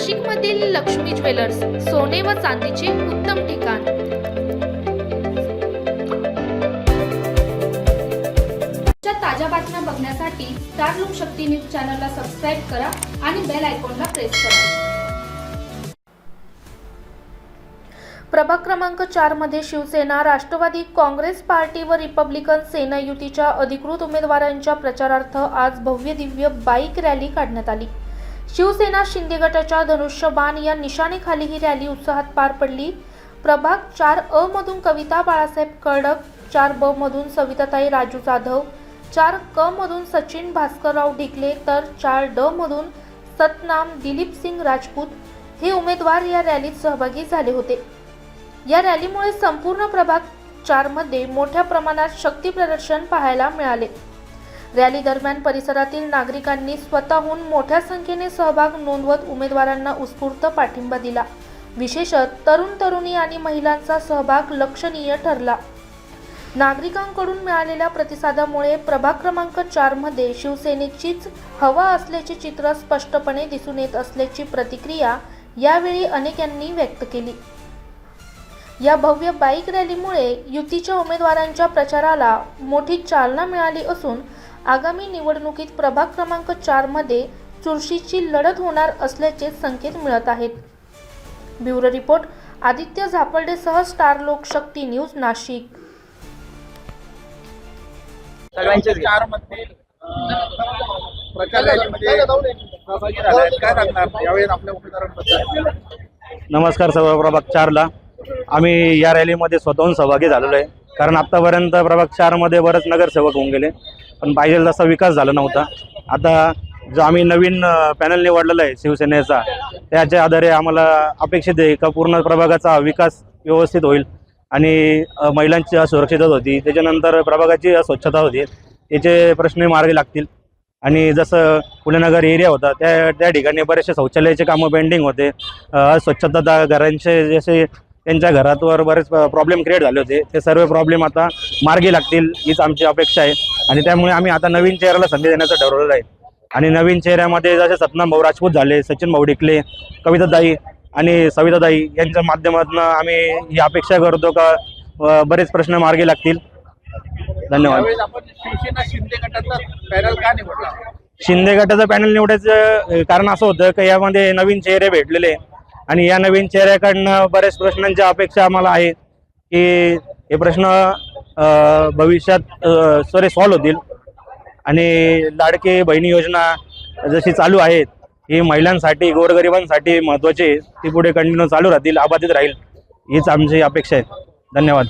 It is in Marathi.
नाशिकमधील लक्ष्मी ज्वेलर्स सोने व चांदीचे उत्तम ठिकाण. ताज्या बातम्या बघण्यासाठी स्टार लोकशक्ती न्यूज चॅनलला सबस्क्राईब करा आणि बेल आयकॉनला प्रेस करा. प्रभाग क्रमांक चारमध्ये शिवसेना राष्ट्रवादी काँग्रेस पार्टी व रिपब्लिकन सेना युतीच्या अधिकृत उमेदवारांच्या प्रचारार्थ आज भव्य दिव्य बाईक रॅली काढण्यात आली. शिवसेना शिंदे गटाच्या धनुष्यबाण या निशाणेखाली ही रॅली उत्साहात पार पडली. प्रभाग चार अ मधून कविता बाळासाहेब कर्डक चार ब मधून सविताताई राजू जाधव चार क मधून सचिन भास्करराव ढिकले तर चार ड मधून सतनाम दिलीप सिंग राजपूत हे उमेदवार या रॅलीत सहभागी झाले होते. या रॅलीमुळे संपूर्ण प्रभाग चारमध्ये मोठ्या प्रमाणात शक्ती प्रदर्शन पाहायला मिळाले. रॅली दरम्यान परिसरातील नागरिकांनी स्वतःहून मोठ्या संख्येने सहभाग नोंदवत उमेदवारांना उत्स्फूर्त पाठिंबा दिला. विशेषत तरुण तरुणी आणि महिलांचा सहभाग लक्षणीय ठरला. नागरिकांकडून मिळालेल्या प्रतिसादामुळे प्रभाग क्रमांक चारमध्ये शिवसेनेचीच हवा असल्याचे चित्र स्पष्टपणे दिसून येत असल्याची प्रतिक्रिया यावेळी अनेकांनी व्यक्त केली. या भव्य बाईक रॅलीमुळे युतीच्या उमेदवारांच्या प्रचाराला मोठी चालना मिळाली असून आगामी निवडणुकीत प्रभाग क्रमांक चारमध्ये चुरशीची लढत होणार असल्याचे संकेत मिळत आहेत. ब्युरो रिपोर्ट आदित्य झापर्डेसह स्टार लोकशक्ती न्यूज नाशिक. सगळ्यांचेच घे. चारमध्ये प्रचार रॅलीमध्ये सहभागी झाले आहेत. काय सांगणार? यावेळेस आपल्या उमेदवारांबद्दल. नमस्कार सर्व प्रभाग चारला. आम्ही या रॅलीमध्ये स्वतःहून सहभागी झालेलो आहे. कारण आत्तापर्यंत प्रभाग चारमध्ये बरेच नगरसेवक होऊन गेले. पण पाहिजे तसा विकास झाला नव्हता. आता जो आम्ही नवीन पॅनल निवडलेला आहे शिवसेनेचा त्याच्या आधारे आम्हाला अपेक्षित आहे का पूर्ण प्रभागाचा विकास व्यवस्थित होईल आणि महिलांची सुरक्षितच होती. त्याच्यानंतर प्रभागाची स्वच्छता होती. याचे प्रश्न मार्गी लागतील. आणि जसं पुणेनगर एरिया होता त्या त्या ठिकाणी बरेचसे शौचालयाचे कामं पेंडिंग होते. स्वच्छता घरांचे जसे त्यांच्या घरातवर बरेच प्रॉब्लेम क्रिएट झाले होते. ते सर्व प्रॉब्लेम आता मार्गी लागतील हीच आमची अपेक्षा आहे. आणि त्यामुळे आम्ही आता नवीन चेहऱ्याला संधी देण्याचं ठरवलेलं आहे. आणि नवीन चेहऱ्यामध्ये जसे सतनाम भाऊ राजपूत झाले सचिन भाऊ डिकले कविताताई आणि सविताताई यांच्या माध्यमातून आम्ही ही अपेक्षा करतो का बरेच प्रश्न मार्गी लागतील. धन्यवाद. शिंदे गटाचा पॅनल का निवडला? शिंदे गटाचं पॅनल निवडायचं कारण असं होतं की यामध्ये नवीन चेहरे भेटलेले. आणि या नवीन चेहऱ्याकडनं बरेच प्रश्नांच्या अपेक्षा आम्हाला आहे की हे प्रश्न भविष्यात सरे सॉल्व्ह होतील. आणि लाडके बहिणी योजना जशी चालू आहेत ही महिलांसाठी गोरगरिबांसाठी महत्त्वाची आहे. ती पुढे कंटिन्यू चालू राहतील अबाधित राहील हीच आमची अपेक्षा आहे. धन्यवाद.